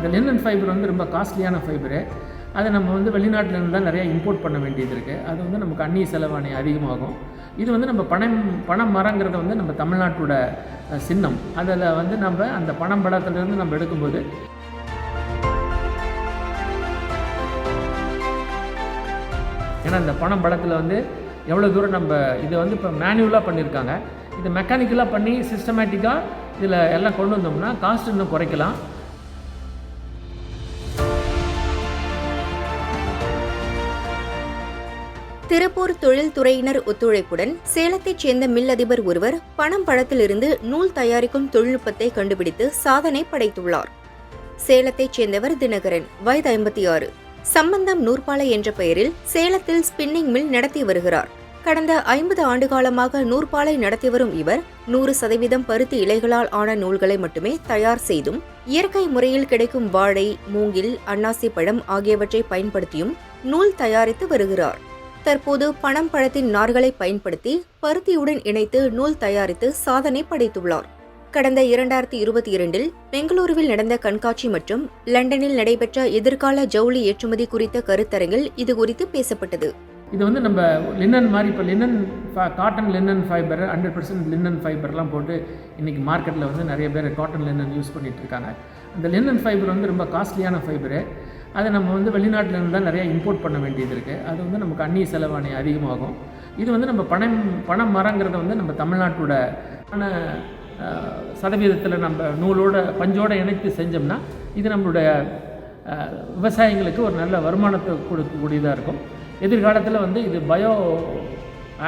இந்த linen fibre வந்து ரொம்ப காஸ்ட்லியான ஃபைபரு அதை நம்ம வந்து வெளிநாட்டிலேருந்து தான் நிறையா இம்போர்ட் பண்ண வேண்டியது இருக்குது அது வந்து நமக்கு அந்நிய செலவாணி அதிகமாகும். இது வந்து நம்ம பணம் பணம் மரங்கிறத வந்து நம்ம தமிழ்நாட்டோட சின்னம். அதில் வந்து நம்ம அந்த பணம் படத்துலேருந்து நம்ம எடுக்கும்போது ஏன்னா இந்த பணம் படத்தில் வந்து எவ்வளோ தூரம் நம்ம இதை வந்து இப்போ மேனுவலாக பண்ணியிருக்காங்க இதை மெக்கானிக்கலாக பண்ணி சிஸ்டமேட்டிக்காக இதில் எல்லாம் கொண்டு வந்தோம்னா காஸ்ட் இன்னும் குறைக்கலாம். திருப்பூர் தொழில்துறையினர் ஒத்துழைப்புடன் சேலத்தைச் சேர்ந்த மில் அதிபர் ஒருவர் பணம் பழத்திலிருந்து நூல் தயாரிக்கும் தொழில்நுட்பத்தை கண்டுபிடித்து சாதனை படைத்துள்ளார். சேலத்தைச் சேர்ந்தவர் தினகரன் வயது ஐம்பத்தி ஆறு சம்பந்தம் நூற்பாலை என்ற பெயரில் சேலத்தில் ஸ்பின்னிங் மில் நடத்தி வருகிறார். கடந்த ஐம்பது ஆண்டுகாலமாக நூற்பாலை நடத்தி வரும் இவர் நூறு சதவீதம் பருத்தி இலைகளால் ஆன நூல்களை மட்டுமே தயார் செய்தும் இயற்கை முறையில் கிடைக்கும் வாழை மூங்கில் அன்னாசி பழம் ஆகியவற்றை பயன்படுத்தியும் நூல் தயாரித்து வருகிறார். தற்போது பணம் பழத்தின் நார்களை பயன்படுத்தி பருத்தியுடன் இணைத்து நூல் தயாரித்து சாதனை படைத்துள்ளார். கடந்த இரண்டாயிரத்தி இருபத்தி இரண்டில் பெங்களூருவில் நடந்த கண்காட்சி மற்றும் லண்டனில் நடைபெற்ற எதிர்கால ஜவுளி ஏற்றுமதி குறித்த கருத்தரங்கில் இது குறித்து பேசப்பட்டது. இது வந்து நம்ம லின்னன் மாதிரி இப்போ linen cotton linen fibre hundred percent linen ஃபைபர்லாம் போட்டு இன்றைக்கி மார்க்கெட்டில் வந்து நிறைய பேர் காட்டன் லின்னன் யூஸ் பண்ணிகிட்டு இருக்காங்க. அந்த லின்னன் ஃபைபர் வந்து ரொம்ப காஸ்ட்லியான ஃபைபரு. அதை நம்ம வந்து வெளிநாட்டிலேருந்து தான் நிறையா இம்போர்ட் பண்ண வேண்டியது இருக்குது அது வந்து நமக்கு அந்நிய செலவாணி அதிகமாகும். இது வந்து நம்ம பணம் பணம் மரங்கிறத வந்து நம்ம தமிழ்நாட்டோட ஆன சதவீதத்தில் நம்ம நூலோட பஞ்சோடு இணைத்து செஞ்சோம்னா இது நம்மளுடைய விவசாயிங்களுக்கு ஒரு நல்ல வருமானத்தை கொடுக்கக்கூடியதாக இருக்கும். எதிர்காலத்தில் வந்து இது bio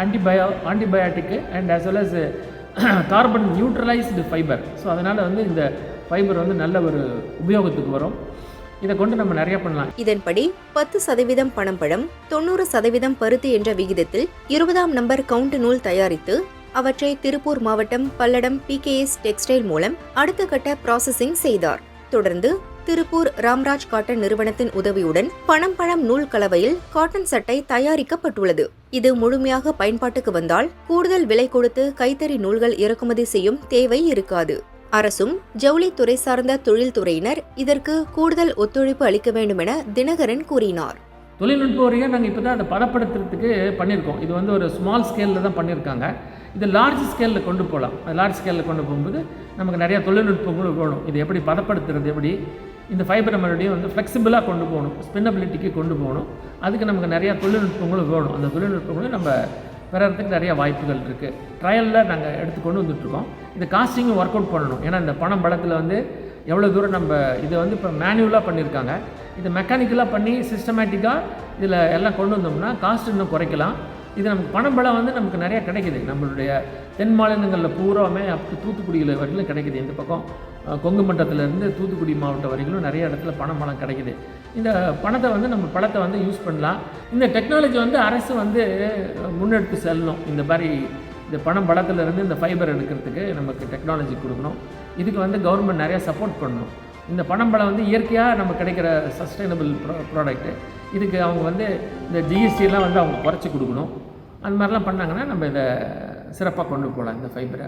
ஆன்டிபயோ antibiotic and as well as carbon neutralised fibre so அதனால் வந்து இந்த ஃபைபர் வந்து நல்ல ஒரு உபயோகத்துக்கு வரும். இதை கொண்டு நம்ம நிறைய பண்ணலாம். இதன்படி பத்து சதவீதம் பணம்பழம் தொண்ணூறு சதவீதம் பருத்தி என்ற விகிதத்தில் இருபதாம் நம்பர் கவுண்ட் நூல் தயாரித்து அவற்றை திருப்பூர் மாவட்டம் பல்லடம் பிகேஎஸ் டெக்ஸ்டைல் மூலம் அடுத்த கட்ட ப்ராசஸிங் செய்தார். தொடர்ந்து திருப்பூர் ராம்ராஜ் காட்டன் நிறுவனத்தின் உதவியுடன் பனம்பழம் நூல் கலவையில் காட்டன் சட்டை தயாரிக்கப்பட்டுள்ளது. இது முழுமையாக பயன்பாட்டுக்கு வந்தால் கூடுதல் விலை கொடுத்து கைத்தறி நூல்கள் இறக்குமதி செய்யும் தேவை இருக்காது. அரசும் ஜவுளித்துறை சார்ந்த தொழில்துறையினர் இதற்கு கூடுதல் ஒத்துழைப்பு அளிக்க வேண்டுமென தினகரன் கூறினார். தொழில்நுட்ப வரையும் நாங்கள் இப்போ தான் அதை பதப்படுத்துறதுக்கு பண்ணியிருக்கோம். இது வந்து ஒரு ஸ்மால் ஸ்கேலில் தான் பண்ணியிருக்காங்க. இது லார்ஜ் ஸ்கேலில் கொண்டு போகலாம். லார்ஜ் ஸ்கேலில் கொண்டு போகும்போது நமக்கு நிறையா தொழில்நுட்பங்களும் வேணும். இது எப்படி பதப்படுத்துறது எப்படி இந்த ஃபைபரை மறுபடியும் வந்து ஃப்ளெக்சிபிளாக கொண்டு போகணும். ஸ்பின்னபிலிட்டிக்கு கொண்டு போகணும். அதுக்கு நமக்கு நிறையா தொழில்நுட்பங்களும் வேணும். அந்த தொழில்நுட்பங்களும் நம்ம பெறறதுக்கு நிறைய வாய்ப்புகள் இருக்குது ட்ரையலில் நாங்கள் எடுத்து கொண்டு வந்துட்டுருக்கோம். இந்த காஸ்டிங்கும் ஒர்க் அவுட் பண்ணணும். ஏன்னா இந்த பணம் படத்தில் வந்து எவ்வளோ தூரம் நம்ம இதை வந்து இப்போ மேனுவலாக பண்ணியிருக்காங்க இதை மெக்கானிக்கலாக பண்ணி சிஸ்டமேட்டிக்காக இதில் எல்லாம் கொண்டு வந்தோம்னா காஸ்ட் இன்னும் குறைக்கலாம். இது நமக்கு பணம் பலம் வந்து நமக்கு நிறையா கிடைக்குது. நம்மளுடைய தென் மாநிலங்களில் பூராமே அப்படி தூத்துக்குடியில் வரையிலும் கிடைக்குது. இந்த பக்கம்? கொங்கு மண்டலத்திலேருந்து தூத்துக்குடி மாவட்டம் வரைக்கும் நிறைய இடத்துல பணம் பணம்பழம் கிடைக்குது. இந்த பணத்தை வந்து நம்ம பழத்தை வந்து யூஸ் பண்ணலாம். இந்த டெக்னாலஜி வந்து அரசு வந்து முன்னெடுத்து செல்லணும். இந்த மாதிரி இந்த பணம் பலத்துலேருந்து இந்த ஃபைபர் எடுக்கிறதுக்கு நமக்கு டெக்னாலஜி கொடுக்கணும். இதுக்கு வந்து கவர்மெண்ட் நிறையா சப்போர்ட் பண்ணணும். இந்த பனம்பழம் வந்து இயற்கையாக நம்ம கிடைக்கிற சஸ்டைனபிள் ப்ரோ ப்ராடக்ட்டு இதுக்கு அவங்க வந்து இந்த ஜிஎஸ்டிலாம் வந்து அவங்க குறைச்சி கொடுக்கணும். அந்த மாதிரிலாம் பண்ணாங்கன்னா நம்ம இதை சிறப்பாக கொண்டு போகலாம் இந்த ஃபைபரை